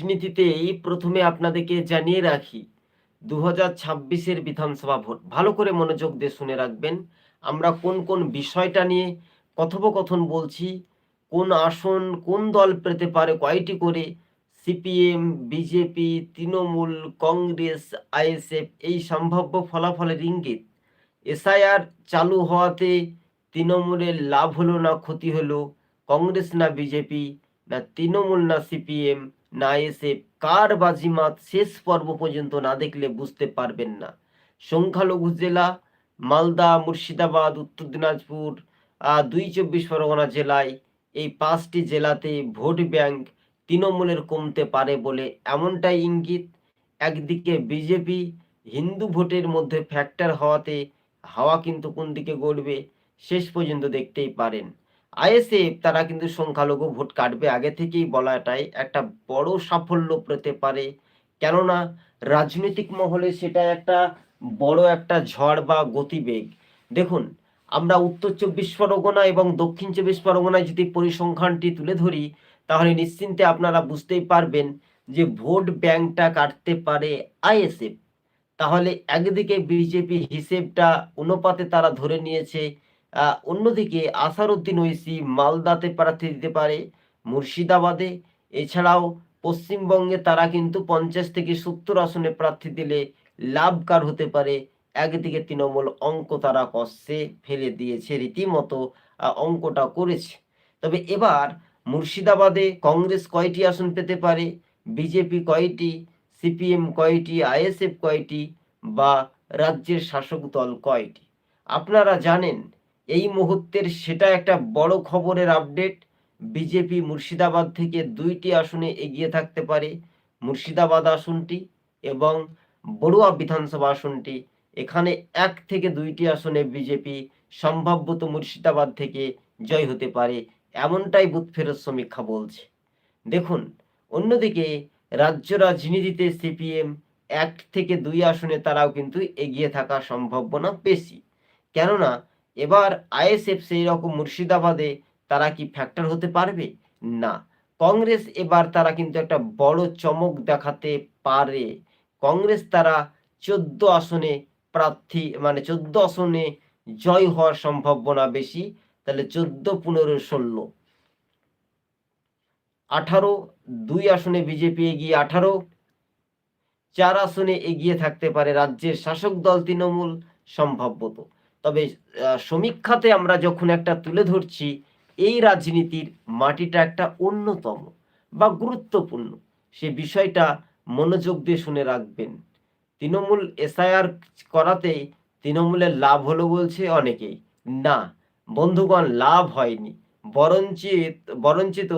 রাজনীতিতেই প্রথমে আপনাদেরকে জানিয়ে রাখি দু হাজার ছাব্বিশের বিধানসভা ভোট। ভালো করে মনোযোগ দিয়ে শুনে রাখবেন, আমরা কোন কোন বিষয়টা নিয়ে কথোপকথন বলছি, কোন আসন কোন দল পেতে পারে কয়টি করে, CPM, BJP, Trinamool, Congress, ISF, এই সম্ভাব্য ফলাফলের ইঙ্গিত। এসআইআর চালু হওয়াতে তৃণমূলের লাভ হলো না, ক্ষতি হলো, কংগ্রেস না বিজেপি, না তৃণমূল না সিপিএম না এসে কার বাজিমাত শেষ পর্ব পর্যন্ত না দেখলে বুঝতে পারবেন না। সংখ্যালঘু জেলা, মালদা, মুর্শিদাবাদ, উত্তর দিনাজপুর দুই চব্বিশ পরগনা জেলায় এই পাঁচটি জেলাতে ভোট ব্যাংক তৃণমূলের কমতে পারে বলে এমনটাই ইঙ্গিত। একদিকে বিজেপি হিন্দু ভোটের মধ্যে ফ্যাক্টর হওয়াতে হাওয়া কিন্তু কোন দিকে গড়বে, শেষ পর্যন্ত দেখতেই পারেন। আইএসএফ তারা কিন্তু সংখ্যালঘু ভোট কাটবে। আগে থেকেই বলাটাই একটা বড় সাফল্য পেতে পারে। কেননা রাজনৈতিক মহলে সেটা একটা বড় একটা ঝড় বা গতিবেগ। দেখুন, আমরা উত্তর চব্বিশ পরগনা এবং দক্ষিণ চব্বিশ পরগনায় যদি পরিসংখ্যানটি তুলে ধরি, তাহলে নিশ্চিন্তে আপনারা বুঝতেই পারবেন যে ভোট ব্যাংকটা কাটতে পারে আইএসএফ। তাহলে একদিকে বিজেপি হিসেবটা অনুপাতে তারা ধরে নিয়েছে অন্যদিকে আসারউদ্দিন ঐসি মালদাতে প্রার্থী দিতে পারে, মুর্শিদাবাদে। এছাড়াও পশ্চিমবঙ্গে তারা কিন্তু পঞ্চাশ থেকে সত্তর আসনে প্রার্থী দিলে লাভকার হতে পারে। একদিকে তৃণমূল অঙ্ক তারা কষে ফেলে দিয়েছে, রীতিমতো অঙ্কটা করেছে। তবে এবার মুর্শিদাবাদে কংগ্রেস কয়টি আসন পেতে পারে? বিজেপি কয়টি? সিপিএম কয়টি? আইএসএফ কয়টি? বা রাজ্যের শাসক দল কয়টি? আপনারা জানেন এই মুহূর্তের সেটা একটা বড় খবরের আপডেট বিজেপি মুর্শিদাবাদ থেকে দুইটি আসনে এগিয়ে থাকতে পারে মুর্শিদাবাদ আসনটি এবং বড়ুয়া বিধানসভা আসনটি। এখানে এক থেকে দুইটি আসনে বিজেপি সম্ভাব্যত মুর্শিদাবাদ থেকে জয় হতে পারে, এমনটাই বুথ ফেরত সমীক্ষা বলছে। দেখুন, অন্যদিকে রাজ্য রাজনীতিতে সিপিএম এক থেকে দুই আসনে তারাও কিন্তু এগিয়ে থাকা সম্ভাবনা বেশি। কেননা এবার আইএসএফ সেই রকম মুর্শিদাবাদে তারা কি ফ্যাক্টর হতে পারবে? না। কংগ্রেস এবার তারা কিন্তু একটা বড় চমক দেখাতে পারে। কংগ্রেস তারা চোদ্দ আসনে প্রার্থী মানে চোদ্দ আসনে জয় হওয়ার সম্ভাবনা বেশি, তাহলে চোদ্দ, পনেরো, ষোলো। আঠারো, দুই আসনে বিজেপি এগিয়ে আঠারো। চার আসনে এগিয়ে থাকতে পারে রাজ্যের শাসক দল তৃণমূল সম্ভাব্যত। তবে সমীক্ষাতে আমরা যখন একটা তুলে ধরছি, এই রাজনীতির মাটিটা একটা অন্যতম বা গুরুত্বপূর্ণ। সে বিষয়টা মনোযোগ দিয়ে শুনে রাখবেন। তৃণমূল এসআইআর করাতে তৃণমূলের লাভ হলো বলছে অনেকেই। না, বন্ধুগণ, লাভ হয়নি। বরঞ্চিত বরঞ্চিত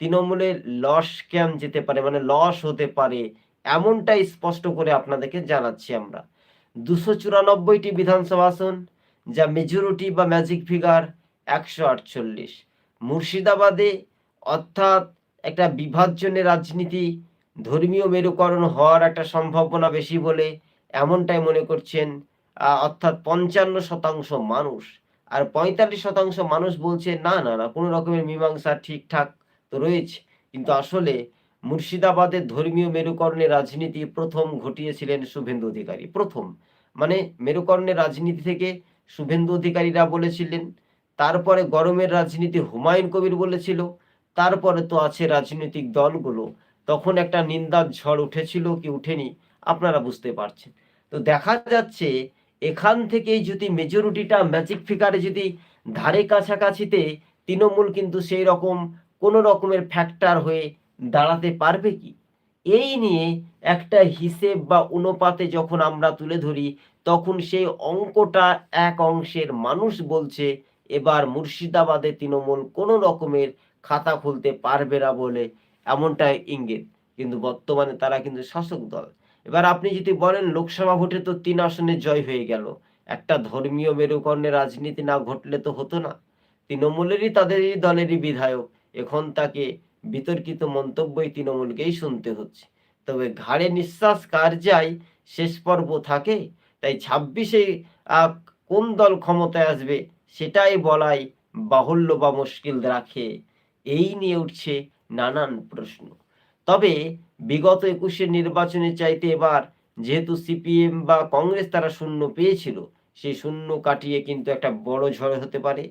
তৃণমূলের লস ক্যাম যেতে পারে মানে লস হতে পারে, এমনটাই স্পষ্ট করে আপনাদেরকে জানাচ্ছি আমরা। দুশো চুরানব্বইটি বিধানসভা আসন যা মেজরিটি বা ম্যাজিক ফিগার একশো আটচল্লিশ। মুর্শিদাবাদে অর্থাৎ একটা বিভাজনের রাজনীতি, ধর্মীয় মেরুকরণ হওয়ার একটা সম্ভাবনা বেশি বলে এমনটাই মনে করছেন অর্থাৎ পঞ্চান্ন শতাংশ মানুষ। আর পঁয়তাল্লিশ শতাংশ মানুষ বলছে, না না না, কোনো রকমের মীমাংসা ঠিকঠাক তো রয়েছে। কিন্তু আসলে মুর্শিদাবাদের ধর্মীয় মেরুকরণের রাজনীতি প্রথম ঘটিয়েছিলেন শুভেন্দু অধিকারী। প্রথম। মানে মেরুকরণের রাজনীতি থেকে শুভেন্দু অধিকারীরা বলেছিলেন, তারপরে গরমের রাজনীতি হুমায়ুন কবির বলেছিল, তারপরে তো আছে রাজনৈতিক দলগুলো। তখন একটা নিন্দার ঝড় উঠেছিল কি উঠেনি, আপনারা বুঝতে পারছেন। তো দেখা যাচ্ছে, এখান থেকেই যদি মেজরিটিটা ম্যাজিক ফিগারে যদি ধারে কাছাকাছিতে তৃণমূল কিন্তু সেই রকম কোনো রকমের ফ্যাক্টর হয়ে দাঁড়াতে পারবে কি? এই নিয়ে একটা হিসেব বা অনুপাতে যখন আমরা তুলে ধরি, তখন সেই অঙ্কটা এক অংশের মানুষ বলছে, এবার মুর্শিদাবাদে তৃণমূল কোনো রকমের খাতা খুলতে পারবে না বলে এমনটাই ইঙ্গিত। কিন্তু বর্তমানে তারা কিন্তু শাসক দল। এবার আপনি যদি বলেন, লোকসভা ভোটে তো তিন আসনে জয় হয়ে গেল। একটা ধর্মীয় মেরুকরণের রাজনীতি না ঘটলে তো হতো না। তৃণমূলেরই, তাদেরই, দলেরই বিধায়ক। এখন তাকে বিতর্কিত মন্তব্যই তৃণমূলকেই শুনতে হচ্ছে। তবে ঘাড়ে নিঃশ্বাস কার যায়, শেষ পর্ব থাকে। তাই ছাব্বিশে কোন দল ক্ষমতায় আসবে, সেটাই বলাই বাহুল্য বা মুশকিল রাখে। এই নিয়ে উঠছে নানান প্রশ্ন। তবে বিগত একুশের নির্বাচনে চাইতে এবার যেহেতু সিপিএম বা কংগ্রেস তারা শূন্য পেয়েছিল সেই শূন্য কাটিয়ে কিন্তু একটা বড় ঝড় হতে পারে।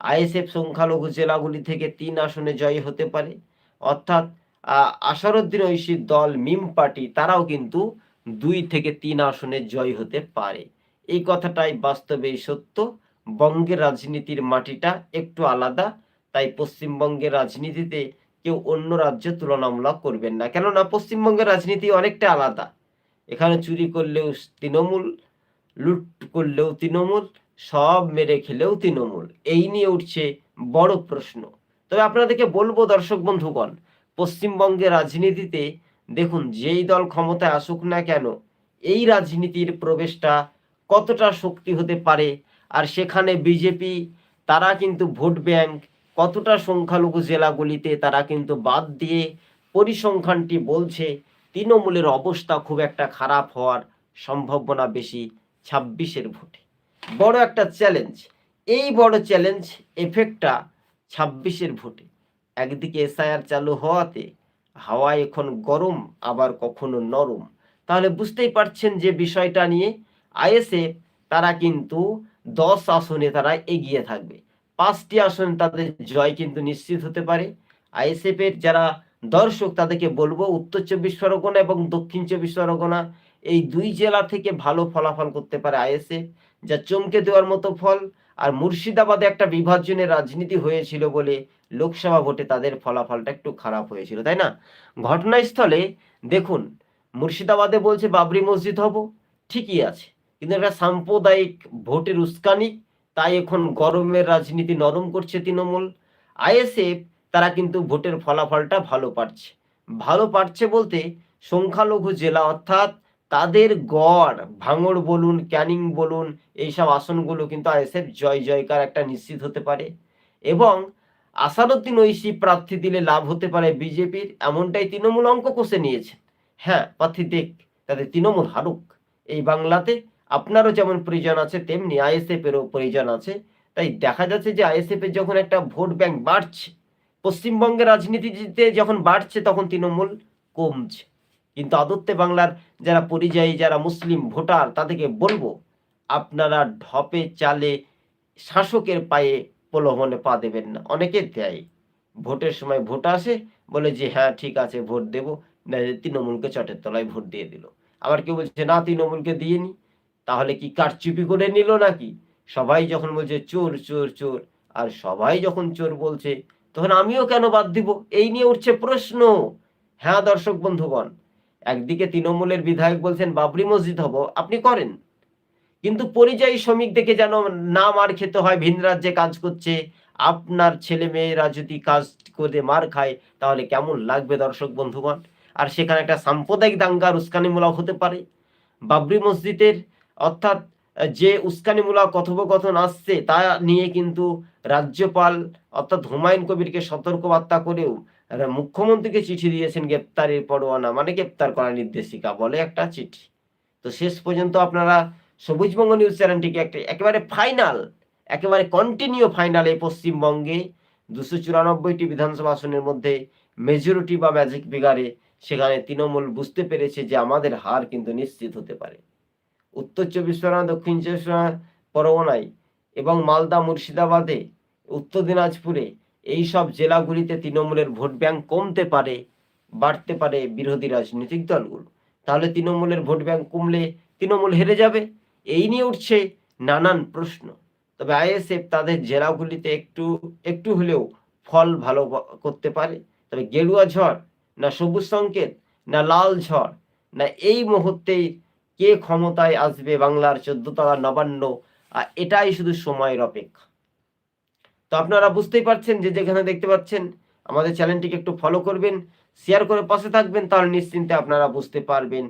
আইএসএফ সংখ্যালঘু জেলাগুলি থেকে তিন আসনে জয় হতে পারে। অর্থাৎ আহ, আসারুদ্দিন ঐশীর দল মিম পার্টি তারাও কিন্তু দুই থেকে তিন আসনে জয় হতে পারে। এই কথাটাই বাস্তবেই সত্য। বঙ্গের রাজনীতির মাটিটা একটু আলাদা তাই পশ্চিমবঙ্গের রাজনীতিতে কেউ অন্য রাজ্য তুলনামূলক করবেন না। কেননা পশ্চিমবঙ্গের রাজনীতি অনেকটা আলাদা। এখানে চুরি করলেও তৃণমূল লুট করলেও তৃণমূল সব মেরে খেলেও তৃণমূল। এই নিয়ে উঠছে বড় প্রশ্ন। তবে আপনাদেরকে বলব দর্শক বন্ধুগণ, পশ্চিমবঙ্গের রাজনীতিতে দেখুন যেই দল ক্ষমতায় আসুক না কেন, এই রাজনীতির প্রবেশটা কতটা শক্তি হতে পারে আর সেখানে বিজেপি, তারা কিন্তু ভোট ব্যাংক, কতটা সংখ্যালঘু জেলাগুলিতে তারা কিন্তু বাদ দিয়ে পরিসংখ্যানটি বলছে, তৃণমূলের অবস্থা খুব একটা খারাপ হওয়ার সম্ভাবনা বেশি ছাব্বিশের ভোটে। বড় একটা চ্যালেঞ্জ এই বড় চ্যালেঞ্জ এফেক্টটা ছাব্বিশের ভোটে। একদিকে এসআইআর চালু হওয়াতে হাওয়া এখন গরম, আবার কখনো নরম। তাহলে বুঝতেই পারছেন যে বিষয়টা নিয়ে আইএসএফ, তারা কিন্তু দশ আসনে তারা এগিয়ে থাকবে। পাঁচটি আসনে তাদের জয় কিন্তু নিশ্চিত হতে পারে। আইএসএফ এর যারা দর্শক, তাদেরকে বলব উত্তর চব্বিশ পরগনা এবং দক্ষিণ চব্বিশ পরগনা এই দুই জেলা থেকে ভালো ফলাফল করতে পারে আইএসএফ, যা চমকে দেওয়ার মতো ফল। আর মুর্শিদাবাদে একটা বিভাজনের রাজনীতি হয়েছিল বলে লোকসভা ভোটে তাদের ফলাফলটা একটু খারাপ হয়েছিল, তাই না? ঘটনাস্থলে দেখুন, মুর্শিদাবাদে বলছে বাবরি মসজিদ হব, ঠিকই আছে, কিন্তু একটা সাম্প্রদায়িক ভোটের উস্কানি, তাই এখন গরমের রাজনীতি নরম করছে তৃণমূল। আইএসএফ, তারা কিন্তু ভোটের ফলাফলটা ভালো পাচ্ছে ভালো পাচ্ছে বলতে সংখ্যালঘু জেলা অর্থাৎ তাদের গড়, ভাঙড় বলুন, ক্যানিং বলুন, এইসব আসনগুলো কিন্তু আইএসএফ জয় জয়কার একটা নিশ্চিত হতে পারে এবং আসাদুদ্দিন ঐশী প্রার্থী দিলে লাভ হতে পারে বিজেপির, এমনটাই তৃণমূল অঙ্ক কষে নিয়েছে হ্যাঁ প্রার্থী দেখ তাদের তৃণমূল হারুক। এই বাংলাতে আপনারও যেমন প্রয়োজন আছে, তেমনি আইএসএফ এরও প্রয়োজন আছে। তাই দেখা যাচ্ছে যে আইএসএফ এর যখন একটা ভোট ব্যাংক বাড়ছে, পশ্চিমবঙ্গের রাজনীতিতে যখন বাড়ছে, তখন তৃণমূল কমছে। কিন্তু আদত্তে বাংলার যারা পরিযায়ী, যারা মুসলিম ভোটার, তাদেরকে বলব, আপনারা ঢপে চালে শাসকের পায়ে প্রলোভনে পা দেবেন না। অনেকে দেয়, ভোটের সময় ভোট আসে, বলে যে হ্যাঁ ঠিক আছে, ভোট দেবো। না, তৃণমূলকে চটের তলায় ভোট দিয়ে দিল। আবার কেউ বলছে, না, তৃণমূলকে দিয়ে নি তাহলে কি কারচুপি করে নিল নাকি? সবাই যখন বলছে, চোর চোর চোর, আর সবাই যখন চোর বলছে, তখন আমিও কেন বাদ দিব? এই নিয়ে উঠছে প্রশ্ন। হ্যাঁ দর্শক বন্ধুগণ একদিকে তৃণমূলের বিধায়ক বলছেন, বাবরি মসজিদ হব, আপনি করেন। কিন্তু পরিযায়ী শ্রমিক দেখে যেন না মার খেতে হয়, ভিন রাজ্যে কাজ করছে, আপনার ছেলে মেয়েরা যদি কাজ করে মার খায়, তাহলে কেমন লাগবে দর্শক বন্ধুগণ? আর সেখানে একটা সাম্প্রদায়িক দাঙ্গার উস্কানিমূলক হতে পারে। বাবরি মসজিদের অর্থাৎ যে উস্কানিমূলক কথোপকথন আসছে, তা নিয়ে কিন্তু রাজ্যপাল অর্থাৎ হুমায়ুন কবিরকে সতর্কবার্তা করেও রা- মুখ্যমন্ত্রীকে চিঠি দিয়েছেন, গ্রেপ্তারের পরোয়ানা মানে গ্রেপ্তার করার নির্দেশিকা বলে একটা চিঠি। তো শেষ পর্যন্ত আপনারা সবুজবঙ্গ নিউজ চ্যানেলটিকে একটা একেবারে ফাইনাল, একেবারে কন্টিনিউ ফাইনাল এই পশ্চিমবঙ্গে দুশো চুরানব্বইটি বিধানসভা আসনের মধ্যে মেজরিটি বা ম্যাজিক বিগারে সেখানে তৃণমূল বুঝতে পেরেছে যে আমাদের হার কিন্তু নিশ্চিত হতে পারে। উত্তর চব্বিশ পরগনা, দক্ষিণ চব্বিশ পরগনা পরগনায় এবং মালদা, মুর্শিদাবাদে, উত্তর দিনাজপুরে এই সব জেলাগুলিতে তৃণমূলের ভোট ব্যাংক কমতে পারে, বাড়তে পারে বিরোধী রাজনৈতিক দলগুলো। তাহলে তৃণমূলের ভোট ব্যাংক কমলে তৃণমূল হেরে যাবে? এই নিয়ে উঠছে নানান প্রশ্ন। তবে আইএসএফ তাদের জেলাগুলিতে একটু একটু হলেও ফল ভালো করতে পারে। তবে গেরুয়া ঝড়, না সবুজ সংকেত, না লাল ঝড়, না এই মুহূর্তেই কে ক্ষমতায় আসবে বাংলার চোদ্দ তলা নবান্ন আর এটাই শুধু সময়ের অপেক্ষা। তো আপনারা বুঝতেই পারছেন যে যেখানে দেখতে পাচ্ছেন, আমাদের চ্যানেলটিকে একটু ফলো করবেন শেয়ার করে পাশে থাকবেন, তাহলে নিশ্চিন্তে আপনারা বুঝতে পারবেন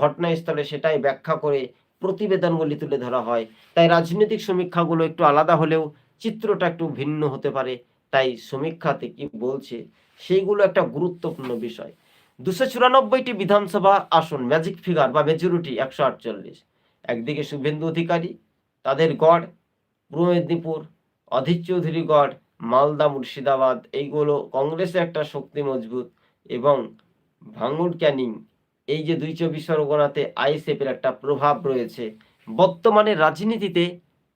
ঘটনাস্থলে সেটাই ব্যাখ্যা করে প্রতিবেদনগুলি তুলে ধরা হয়। তাই রাজনৈতিক সমীক্ষাগুলো একটু আলাদা হলেও চিত্রটা একটু ভিন্ন হতে পারে, তাই সমীক্ষাতে কি বলছে সেইগুলো একটা গুরুত্বপূর্ণ বিষয়। দুশো চুরানব্বইটি বিধানসভা আসন ম্যাজিক ফিগার বা মেজরিটি একশো আটচল্লিশ। একদিকে শুভেন্দু অধিকারী, তাদের গড়, পূর্ব মেদিনীপুর অধীর চৌধুরী গড় মালদা, মুর্শিদাবাদ, এইগুলো কংগ্রেসের একটা শক্তি মজবুত এবং ভাঙুর ক্যানিং, এই যে দুই চব্বিশ পরগনাতে আইএসএফের একটা প্রভাব রয়েছে, বর্তমানে রাজনীতিতে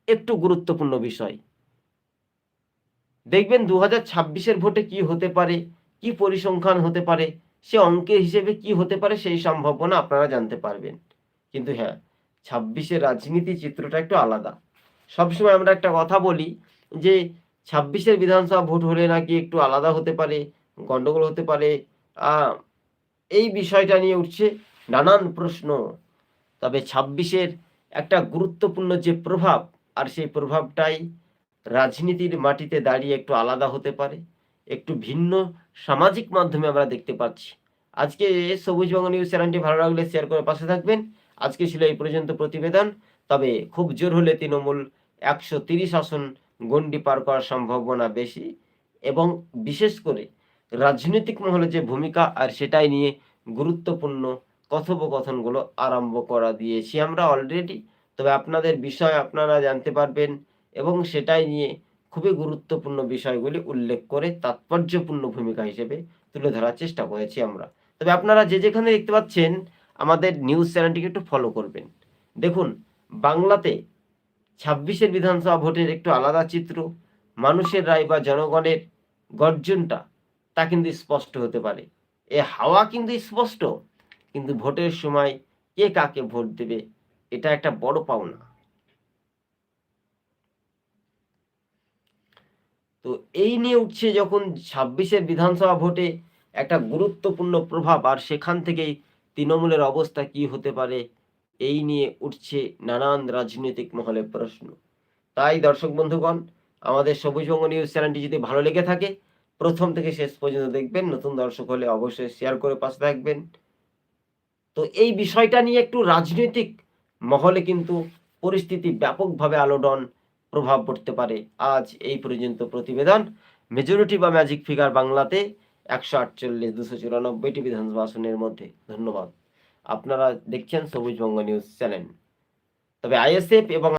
একটু গুরুত্বপূর্ণ বিষয়। দেখবেন দু হাজার ভোটে কি হতে পারে, কি পরিসংখ্যান হতে পারে, সে অঙ্কের হিসেবে কি হতে পারে সেই সম্ভাবনা আপনারা জানতে পারবেন। কিন্তু হ্যাঁ ছাব্বিশের রাজনীতি চিত্রটা একটু আলাদা। সবসময় আমরা একটা কথা বলি যে ছাব্বিশের বিধানসভা ভোট হলে নাকি একটু আলাদা হতে পারে, গন্ডগোল হতে পারে এই বিষয়টা নিয়ে উঠছে নানান প্রশ্ন। তবে ছাব্বিশের একটা গুরুত্বপূর্ণ যে প্রভাব, আর সেই প্রভাবটাই রাজনীতির মাটিতে দাঁড়িয়ে একটু আলাদা হতে পারে, একটু ভিন্ন সামাজিক মাধ্যমে আমরা দেখতে পাচ্ছি। আজকে সবুজ বঙ্গ নিউজ চ্যানেলটি ভালো লাগলে শেয়ার করে পাশে থাকবেন। আজকে ছিল এই পর্যন্ত প্রতিবেদন, তবে খুব জোর হলে তৃণমূল একশো তিরিশ আসন গণ্ডি পার করার সম্ভাবনা বেশি এবং বিশেষ করে রাজনৈতিক মহলে যে ভূমিকা আর সেটাই নিয়ে গুরুত্বপূর্ণ কথোপকথনগুলো আরম্ভ করা দিয়েছি আমরা অলরেডি তবে আপনাদের বিষয় আপনারা জানতে পারবেন এবং সেটাই নিয়ে খুবই গুরুত্বপূর্ণ বিষয়গুলি উল্লেখ করে তাৎপর্যপূর্ণ ভূমিকা হিসেবে তুলে ধরার চেষ্টা করেছি আমরা। তবে আপনারা যে যেখানে দেখতে পাচ্ছেন, আমাদের নিউজ চ্যানেলটিকে একটু ফলো করবেন। দেখুন, বাংলাতে ছাব্বিশের বিধানসভা ভোটের একটু আলাদা চিত্র, মানুষের রায় বা জনগণের গর্জনটা তা কিন্তু স্পষ্ট হতে পারে। এ হাওয়া কিন্তু স্পষ্ট, কিন্তু ভোটের সময় কে কাকে ভোট দেবে, এটা একটা বড় পাওনা। তো এই নিয়ে উঠছে যখন ছাব্বিশের বিধানসভা ভোটে একটা গুরুত্বপূর্ণ প্রভাব, আর সেখান থেকেই তৃণমূলের অবস্থা কি হতে পারে এই নিয়ে উঠছে নানান রাজনৈতিক মহলে প্রশ্ন। তাই দর্শক বন্ধুগণ, আমাদের সবুজবঙ্গ নিউজ চ্যানেলটি যদি ভালো লেগে থাকে, প্রথম থেকে শেষ পর্যন্ত দেখবেন, নতুন দর্শক হলে অবশ্যই শেয়ার করে পাশে থাকবেন। তো এই বিষয়টা নিয়ে একটু রাজনৈতিক মহলে কিন্তু পরিস্থিতি ব্যাপকভাবে আলোড়ন প্রভাব পড়তে পারে। আজ এই পর্যন্ত প্রতিবেদন। মেজরিটি বা ম্যাজিক ফিগার বাংলাতে একশো আটচল্লিশ, দুশো চুরানব্বইটি বিধানসভা আসনের মধ্যে। ধন্যবাদ। আপনারা দেখছেন সবুজ বঙ্গ নিউজ চ্যানেল। তবে আইএসএফ এবং